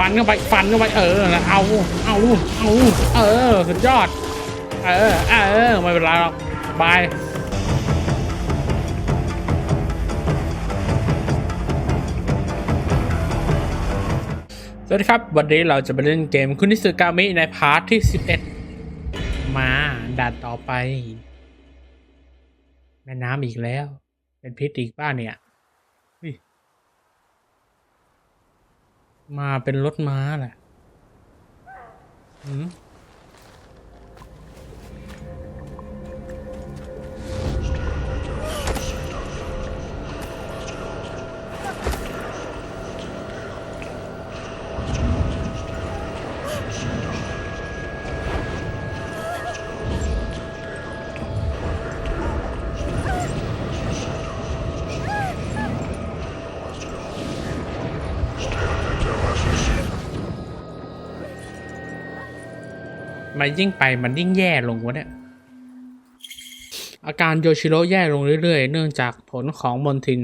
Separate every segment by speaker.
Speaker 1: ฟันเข้าไปฟันเข้าไปเออเอาเอาเอาเออสุดยอด เออเออไม่เป็นไรหรอกบายสวัสดีครับวันนี้เราจะไปเล่นเกมคุนิสึกามิในพาร์ทที่ 11 มาด่านต่อไป แม่น้ำอีกแล้ว เป็นพิษอีกป้านเนี่ยเฮ้ย มาเป็นรถม้าแหละอืม มันยิ่งไปมันยิ่งแย่ลงวะเนี่ย อาการโยชิโร่แย่ลงเรื่อยๆ เนื่องจากผลของมนทิน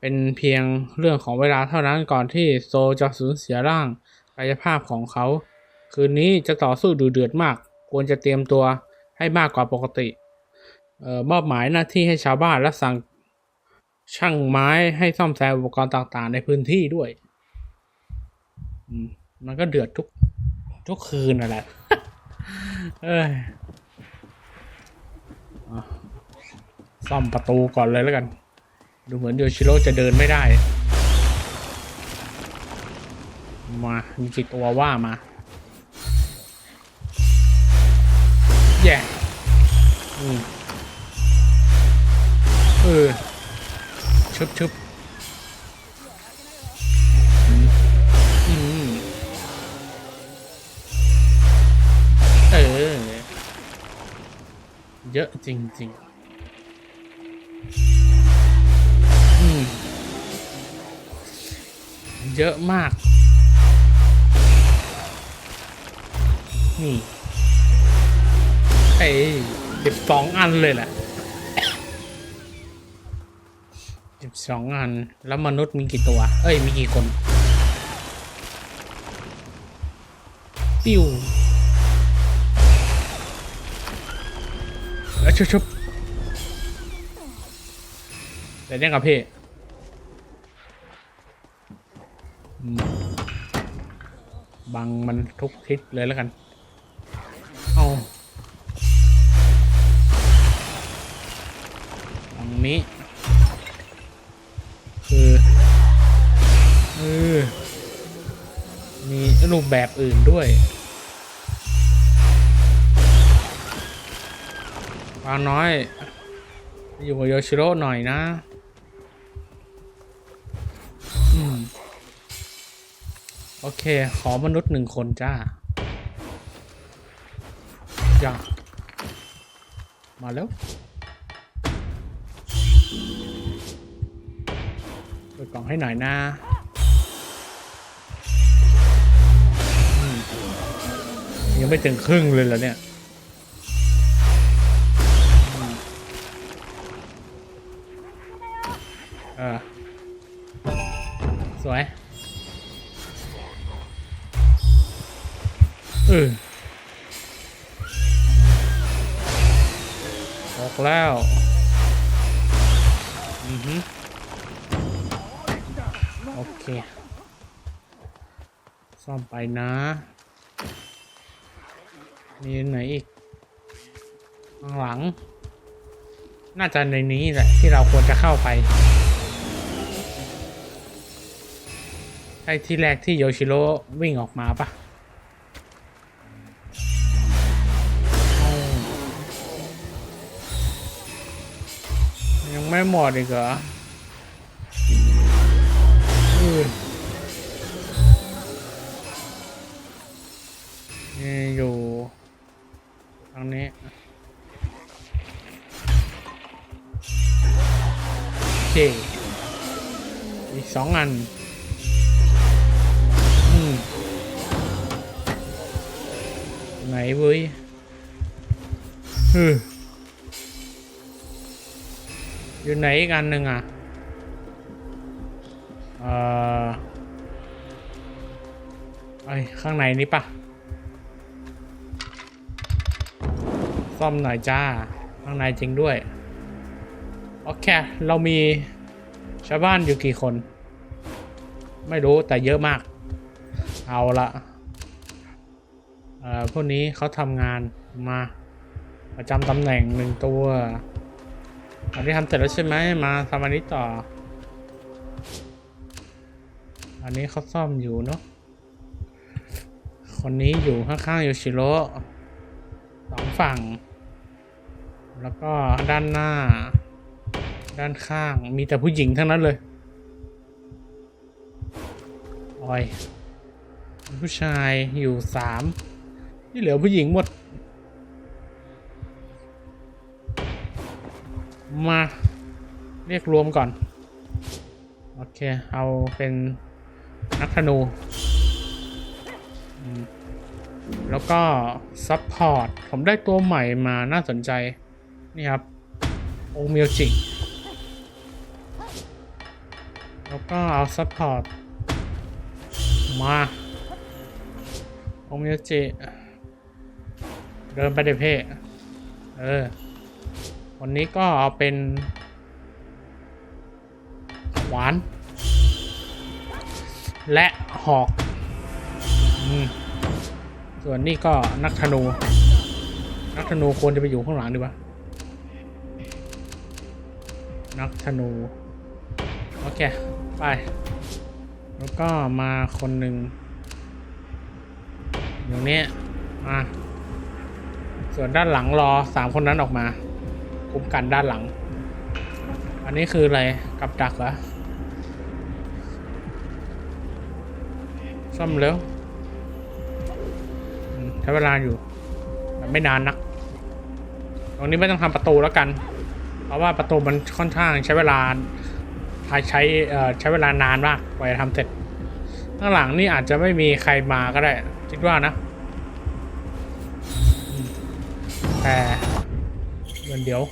Speaker 1: เป็นเพียงเรื่องของเวลาเท่านั้นก่อนที่โซจะสูญเสียร่างกายภาพของเขา คืนนี้จะต่อสู้ดูเดือดมาก ควรจะเตรียมตัวให้มากกว่าปกติออมอบหมายหน้าที่ให้ชาวบ้านและสั่งช่างไม้ให้ซ่อมแซมอุปกรณ์ต่างๆ ในพื้นที่ด้วย มันก็เดือดทุกทุกคืนน่ะแหละ เอ้ยซ่อมประตูก่อนเลยแล้วกัน ดูเหมือนโยชิโร่จะเดินไม่ได้ มามีกี่ตัวว่ามา แย่อืมเออชุบชุบ เยอะจริง ๆ อืม เยอะมาก นี่เอ้สิบสองอันเลยแหละสิบสองอัน แล้วมนุษย์มีกี่ตัว เอ้ย มีกี่คนปิ้ว ชุบชุบเดี๋ยวเนี่ยกับพี่บังมันทุกทิศเลยแล้วกัน เอาตรงนี้ คือเออมีรูปแบบอื่นด้วยาน้อย อยู่กับโยชิโร่หน่อยนะอืมโอเค ขอมนุษย์หนึ่งคนจ้าอย่ามาแล้วเปิดกล่องให้หน่อยนะยังไม่ถึงครึ่งเลยเหรอเนี่ย เออ สวย เออออกแล้ว อือฮึโอเค ซ่อมไปนะ มีไหนอีก ข้างหลัง น่าจะในนี้แหละที่เราควรจะเข้าไป ช่ที่แรกที่โยชิโร่วิ่งออกมาปะยังไม่หมดอีกเหรออือนี่อยู่ทางนี้โอเคอีกสองอัน ไหนเว้ยเอออยู่ไหนอีกอันหนึ่งอะเอ่อไอ้ยข้างในนี้ปะซ่อมหน่อยจ้า ข้างในจริงด้วย โอเค เรามีชาวบ้านอยู่กี่คน ไม่รู้แต่เยอะมาก เอาละเอ่อ พวกนี้เขาทำงานมา ประจำตำแหน่งหนึ่งตัว อันนี้ทำเสร็จแล้วใช่ไหมมาทำอันนี้ต่อ อันนี้เขาซ่อมอยู่เนาะคนนี้อยู่ข้างๆโยชิโร่สองฝั่ง แล้วก็ด้านหน้า ด้านข้างมีแต่ผู้หญิงทั้งนั้นเลยโอ้ยผู้ชายอยู่สาม ที่เหลือผู้หญิงหมด มา เรียกรวมก่อน โอเค เอาเป็นนักธนู แล้วก็ ซัพพอร์ต ผมได้ตัวใหม่มาน่าสนใจ นี่ครับ โอเมิวจิแล้วก็เอาซัพพอร์ต มา โอเมิวจิ เดินไปเดเพ่เออ วันนี้ก็เอาเป็น หวาน และหอกอมส่วนนี่ก็นักธนู นักธนูควรจะไปอยู่ข้างหลังดีวะ นักธนู โอเค ไป แล้วก็มาคนหนึ่งอยู่เนี้มา ส่วนด้านหลังรอสามคนนั้นออกมา คุ้มกันด้านหลัง อันนี้คืออะไรกับดักเหรอซ่อมเร็วใช้เวลาอยู่แต่ไม่นานนัก ตรงนี้ไม่ต้องทำประตูแล้วกัน เพราะว่าประตูมันค่อนข้างใช้เวลาใช้ใช้เวลานานมากกว่าจะทำเสร็จข้างหลังนี่อาจจะไม่มีใครมาก็ได้ คิดว่านะ แต่เดี๋ยวเดี๋ยว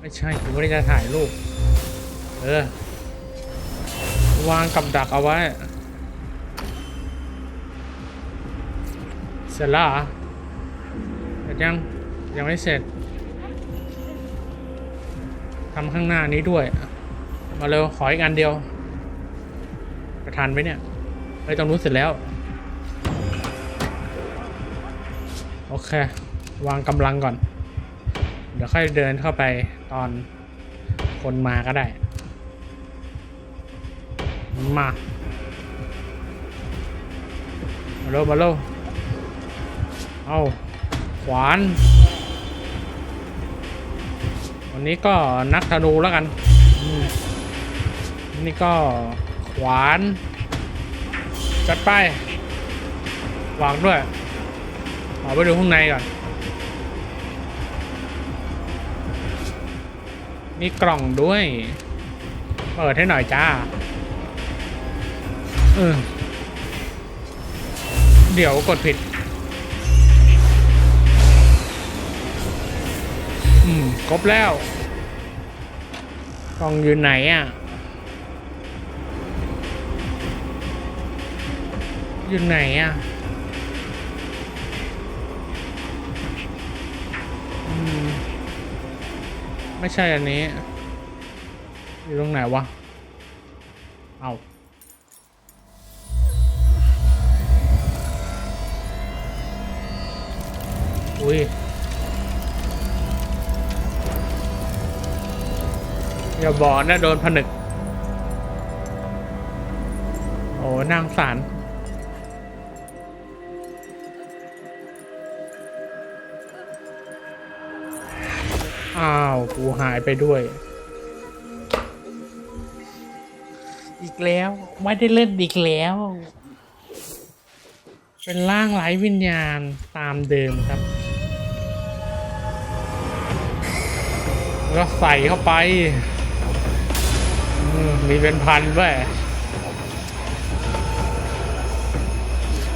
Speaker 1: ไม่ใช่ผมไม่ได้จะถ่ายรูป เออ วางกับดักเอาไว้ เสร็จแล้วเสร็จยัง ยังไม่เสร็จทำข้างหน้านี้ด้วย มาเร็ว ขออีกอันเดียว จะทันไหมเนี่ยไปตรงนู้นเสร็จแล้ว โอเค วางกำลังก่อน เดี๋ยวค่อยเดินเข้าไปตอนคนมาก็ได้ มามาเร็วมาเร็วเอาขวาน วันนี้ก็นักธนูแล้วกัน นี่ก็ขวาน จัดไปวางด้วยเอไปดูข้างในก่อน มีกล่องด้วย เปิดให้หน่อยจ้า เออ เดี๋ยวกดผิด อืม ครบแล้ว กล่องอยู่ไหนอะ อยู่ไหนอะ ไม่ใช่อันนี้ อยู่ตรงไหนวะ เอาอุ้ยอย่าบอกนะโดนผนึก โอ้นางสาร อ้าว กูหายไปด้วย อีกแล้ว ไม่ได้เล่นอีกแล้ว เป็นร่างไร้วิญญาณตามเดิมครับแล้วก็ใส่เข้าไปมมีเป็นพันด้วย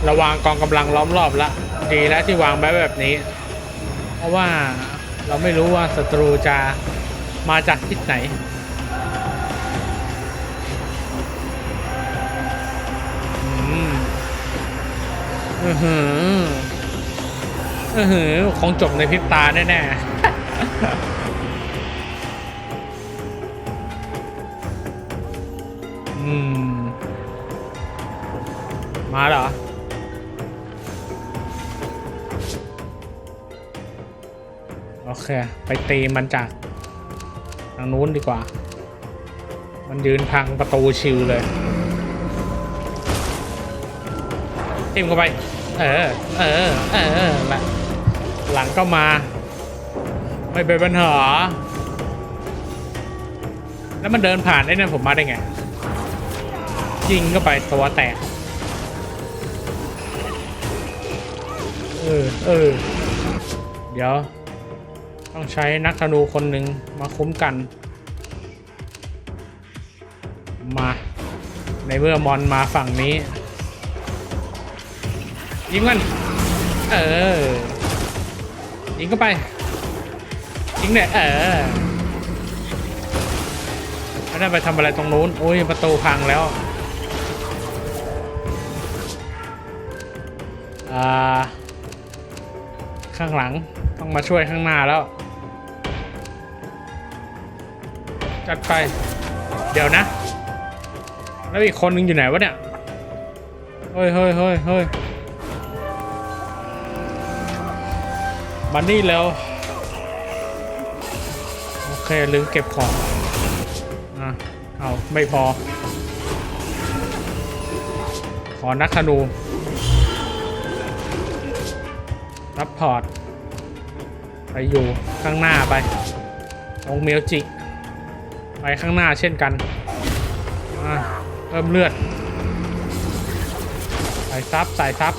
Speaker 1: ระวางกองกำลังล้อมรอบละ ดีแล้วที่วางไว้แบบนี้ เพราะว่า เราไม่รู้ว่าศัตรูจะมาจากทิศไหน อืมอือหืออือหือคงจบในพริบตาแน่ๆ อืม มาเหรอ เคไปตีมันจากทางนู้นดีกว่า มันยืนพังประตูชิวเลยทิมเข้าไป เออ เออ เออหลังหลังก็มา ไม่เป็นปัญหา แล้วมันเดินผ่านไอ้นั่นผมมาได้ไง ยิงเข้าไปตัวแตก เออ เออ เดี๋ยว ต้องใช้นักธนูคนหนึ่งมาคุ้มกัน มา ในเมื่อมอนมาฝั่งนี้ ยิงมัน เออ ยิงเข้าไป ยิงเนี่ยเออไม่ได้ไปทำอะไรตรงนู้น โอ้ยประตูพังแล้ว อ่า ข้างหลังต้องมาช่วยข้างหน้าแล้ว จัดไป เดี๋ยวนะ แล้วอีกคนนึงอยู่ไหนวะเนี่ย เฮ้ยเฮ้ยเฮ้ยเฮ้ยมานี่แล้ว โอเคลืมเก็บของอะเอาไม่พอ ขอนักธนูซัพพอร์ตไปอยู่ข้างหน้าไป องเมียวจิ ไปข้างหน้าเช่นกันอะเพิ่มเลือดใส่ซับใส่ซับ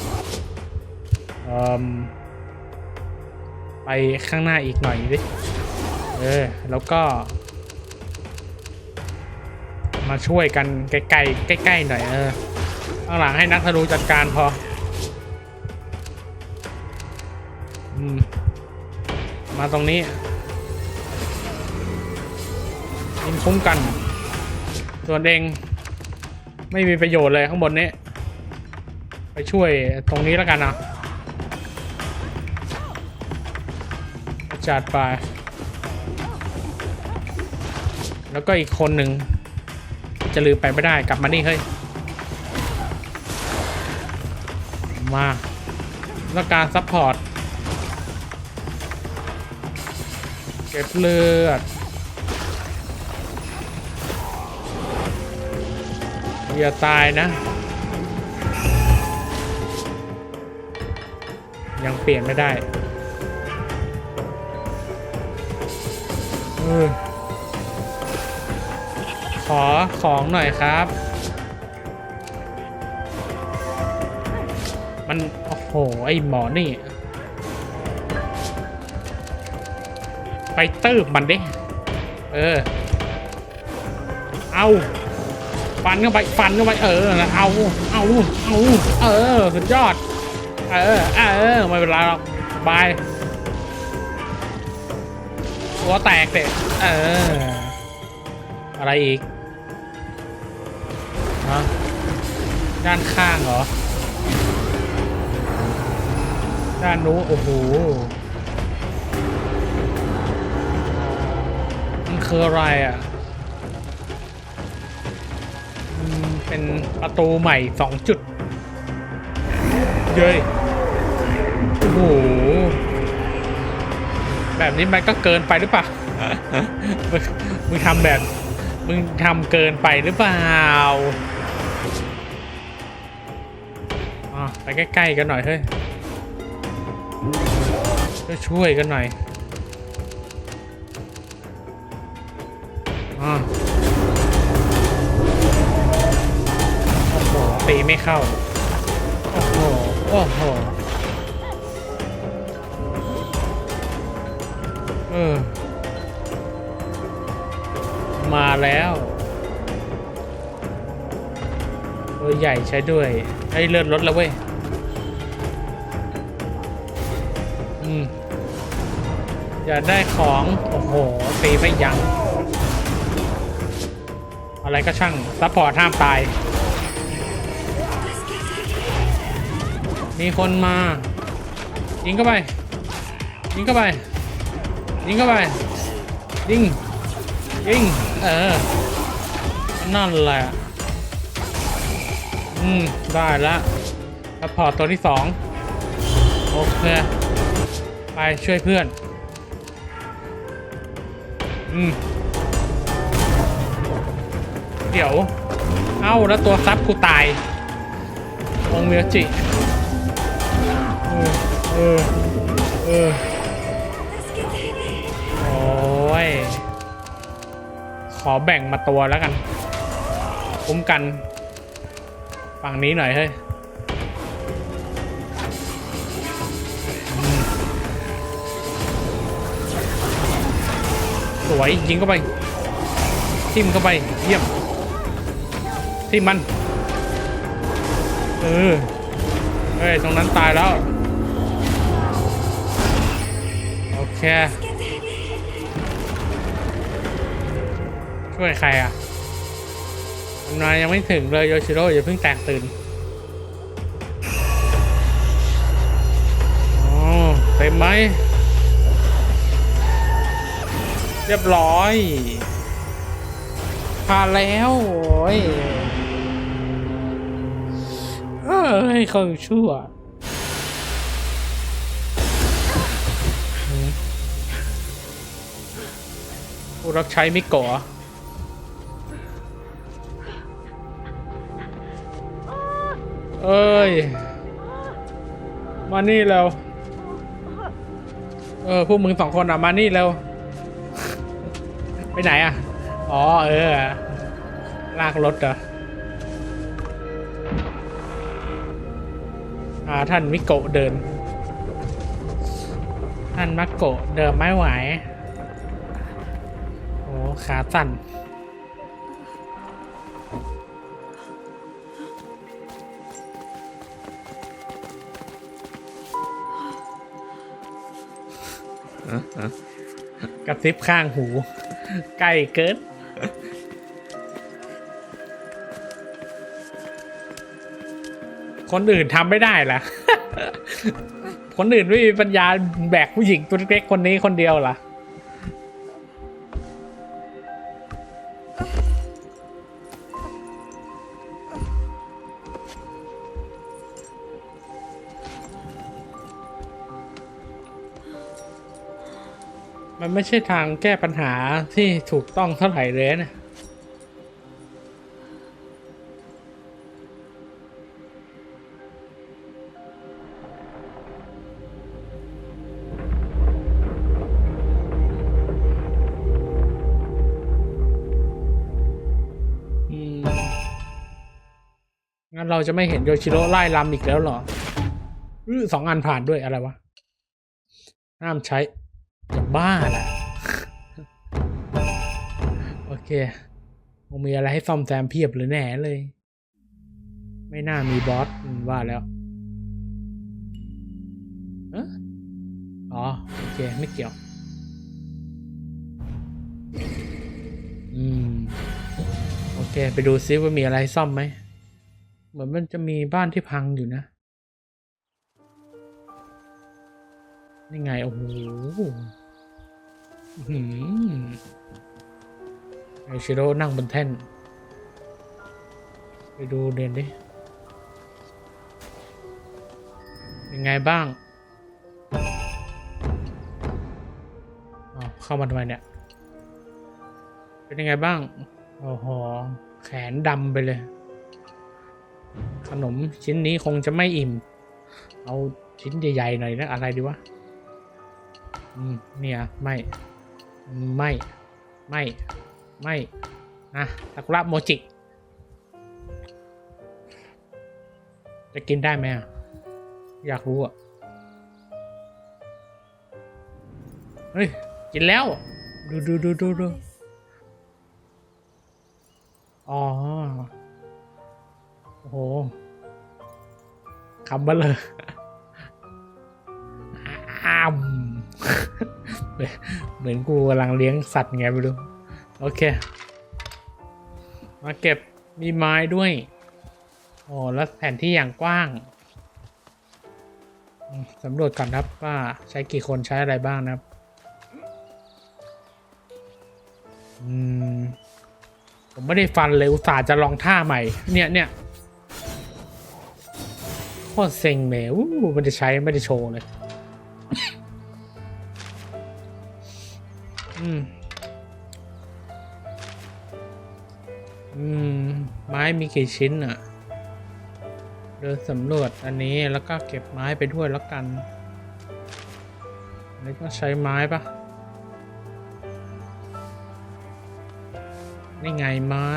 Speaker 1: ไปข้างหน้าอีกหน่อยดิเออแล้วก็ มาช่วยกันใกล้ๆใกล้ๆหน่อยเออข้างหลังให้นักธนูจัดการพออมมาตรงนี้ ยิงคุ้มกัน ส่วนเองไม่มีประโยชน์เลยข้างบนนี้ ไปช่วยตรงนี้แล้วกันนะจัดไป แล้วก็อีกคนหนึ่งจะลืมไปไม่ได้กลับมานี่เฮ้ย มาแล้วการซัพพอร์ต เก็บเลือด อย่าตายนะ ยังเปลี่ยนไม่ได้ออขอของหน่อยครับ มัน โอ้โห ไอหมอนี่ ไปตืบมันดิ เออ เอา ฟันเข้าไปฟันเข้าไปเออเอาเอาเอาเออสุดยอด เออเออไม่เป็นไรหรอกบายตัวแตกเด็เอออะไรอีกฮะด้านข้างเหรอ ด้านนู้โอ้โหมันคืออะไรอะ เป็นประตูใหม่สองจุด เย้ยโอ้โห แบบนี้มันก็เกินไปหรือเปล่า มึงทำแบบ มึงทำเกินไปหรือเปล่าอะไปใกล้ๆกันหน่อยเฮ้ยช่วยกันหน่อยอะ ตีไม่เข้า โอ้โห โอ้โห เออ มาแล้วตัวใหญ่ใช้ด้วย ไอ้เลือดลดแล้วเว้ย อืม อยากได้ของ โอ้โห ตีไม่ยัง้งอะไรก็ช่างซัพพอร์ตห้ามตาย มีคนมา ยิงเข้าไป ยิงเข้าไป ยิงเข้าไป ยิง ยิง เออ นั่นแหละ อืม ได้แล้วแล้วพอร์ตตัวที่สอง โอเค ไปช่วยเพื่อน อืม เดี๋ยว เอ้า แล้วตัวซับกูตายองเมียจิ เออ เออ โอ้ย ขอแบ่งมาตัวแล้วกันคุ้มกันฝั่งนี้หน่อยเฮ้ยสวยยิงเข้าไป ทิมเข้าไปเยี่ยมทิมมัน เออเฮ้ย ตรงนั้นตายแล้ว เค ช่วยใครอะนายยังไม่ถึงเลยโยชิโร่อย่าเพิ่งแตกตื่นอ๋อเต็มไหม เรียบร้อยผ่านแล้วโอ้ยเอ้ยเขาชั่ว รับใช้มิโกะเอ้ย มานี่แล้ว เออ พวกมึงสองคนอะ มานี่แล้ว ไปไหนอะ อ๋อ เออ ลากรถเหรออ่า ท่านมิโกะเดิน ท่านมักโกะเดินไม่ไหว ขาสั่นกระซิบข้างหู ใกล้เกินคนอื่นทำไม่ได้ล่ะ คนอื่นไม่มีปัญญาแบกผู้หญิงตัวเล็กคนนี้คนเดียวล่ะ ไม่ใช่ทางแก้ปัญหาที่ถูกต้องเท่าไหร่เลยนะงั้นเราจะไม่เห็นโยชิโร่ไล่ลำอีกแล้วเหรอสองอันผ่านด้วยอะไรวะ ห้ามใช้ บ้าแหละโอเคคงมีอะไรให้ซ่อมแซมเพียบเลยแน่เลย ไม่น่ามีบอสว่าแล้วอ๋อ โอเค ไม่เกี่ยว อืม โอเค ไปดูซิว่ามีอะไรซ่อมไหม เหมือนมันจะมีบ้านที่พังอยู่นะ นี่ไง โอ้โห ไอชิโร่นั่งบนแท่น ไปดูเรียนดิยังไงบ้างอ้าวเข้ามาทำไมเนี่ย เป็นยังไงบ้าง โอ้โห แขนดำไปเลย ขนมชิ้นนี้คงจะไม่อิ่ม เอาชิ้นใหญ่ๆหน่อยนะ อะไรดีวะ อืม เนี่ย ไม่ ไม่ ไม่ ไม่นะซากุระโมจิ จะกินได้ไหมอะอยากรู้อะ เฮ้ย กินแล้ว ดูดูดูดูดูอ๋อ โอ้โหคำเบลเลยอ้ เหมือนกูกำลังเลี้ยงสัตว์ไงไม่รู้โอเค มาเก็บมีไม้ด้วยโอ้แล้วแผนที่อย่างกว้างสำรวจก่อนครับว่าใช้กี่คนใช้อะไรบ้างนะครับ อืม ผมไม่ได้ฟันเลยอุตส่าห์จะลองท่าใหม่ เนี่ยเนี่ยโคตรเซ็งเลยอู้ไม่ได้ใช้ไม่ได้โชว์เลย อืม อืม ไม้มีกี่ชิ้นอะ เดินสำรวจอันนี้แล้วก็เก็บไม้ไปด้วยแล้วกันอันนี้ต้องใช้ไม้ปะนี่ไงไม้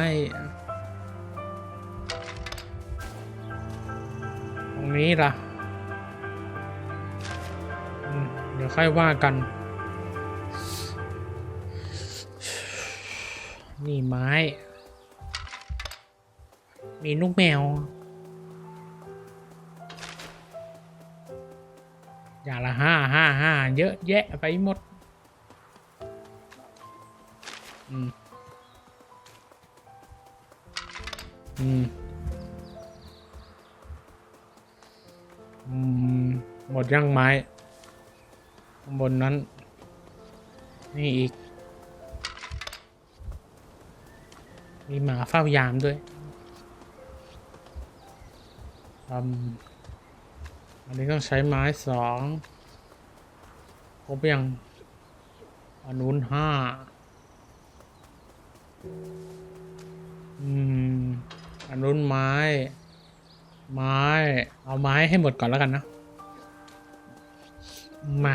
Speaker 1: ตรงนี้ล่ะ เดี๋ยวค่อยว่ากัน นี่ไม้ มีลูกแมว อย่าละห้าห้าห้าเยอะแยะไปหมด อืม อืม อืม หมดยังไม้ข้างบนนั้น นี่อีก มีหมาเฝ้ายามด้วยอันนี้ต้องใช้ไม้สองครบยังอันนู้นห้าอืมอันนู้นไม้ ไม้ เอาไม้ให้หมดก่อนแล้วกันนะ มา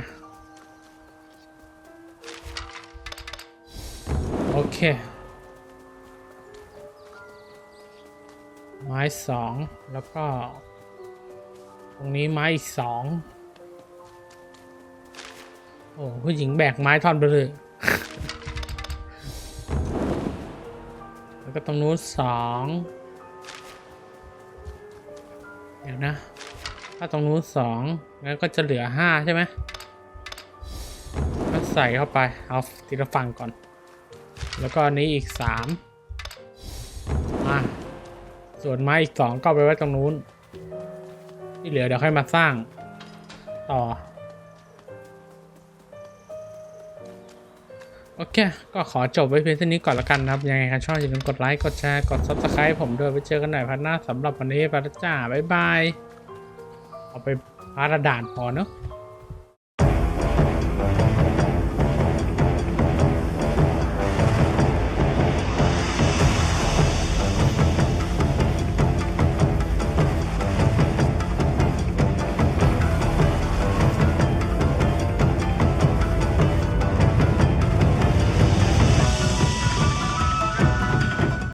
Speaker 1: โอเค ไม้สองแล้วก็ ตรงนี้ไม้อีกสองโอ้ผู้หญิงแบกไม้ท่อนไปเลยแล้วก็ตรงนู้นสองเดี๋ยวนะ ถ้าตรงนู้นสองงั้นก็จะเหลือห้าใช่ไหมก็ใส่เข้าไป เอาทีละฝั่งก่อน แล้วก็อันนี้อีกสาม ส่วนไม้อีกสองก็ไปไว้ตรงนู้น ที่เหลือเดี๋ยวค่อยมาสร้าง ต่อ โอเค ก็ขอจบไว้เพียงเท่านี้ก่อนละกันนะครับ ยังไงกันชอบอย่าลืมกดไลค์ กดแชร์ กด subscribe ผมด้วยไว้เจอกันใหม่พันหน้าสำหรับวันนี้ไปแล้วจ้า บ๊ายบาย เอาไปพาระด่านพอเนอะ